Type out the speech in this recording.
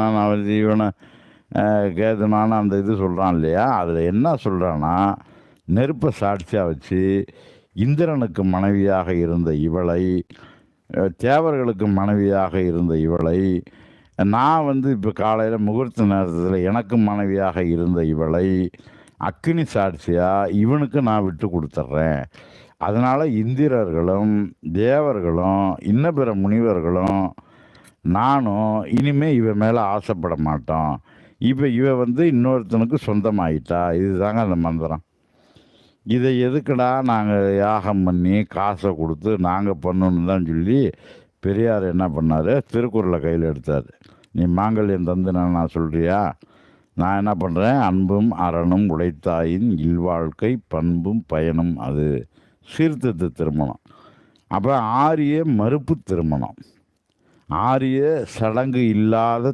நான் அவன் இவனை கேதுனான்னு அந்த இது சொல்கிறான் இல்லையா? அதில் என்ன சொல்கிறான்னா நெருப்பை சாட்சியாக வச்சு இந்திரனுக்கு மனைவியாக இருந்த இவளை தேவர்களுக்கு மனைவியாக இருந்த இவளை நான் வந்து இப்போ காலையில் முகூர்த்த நேரத்தில் எனக்கு மனைவியாக இருந்த இவளை அக்னி சாட்சியாக இவனுக்கு நான் விட்டு கொடுத்துட்றேன் அதனால் இந்திரர்களும் தேவர்களும் இன்ன பிற முனிவர்களும் நானும் இனிமே இவன் மேலே ஆசைப்பட மாட்டோம். இப்போ இவ வந்து இன்னொருத்தனுக்கு சொந்தமாயிட்டா. இதுதாங்க அந்த மந்திரம். இதை எதுக்குடா நாங்கள் யாகம் பண்ணி காசை கொடுத்து நாங்கள் பண்ணணும் தான் சொல்லி பெரியார் என்ன பண்ணார்? திருக்குறளை கையில் எடுத்தார். நீ மாங்கல்யம் தந்து நான் சொல்கிறியா நான் என்ன பண்ணுறேன் அன்பும் அறனும் உடைத்தாயின் இல்வாழ்க்கை பண்பும் பயனும் அது. சீர்திருத்த திருமணம். அப்புறம் ஆரிய மறுப்பு திருமணம். ஆரிய சடங்கு இல்லாத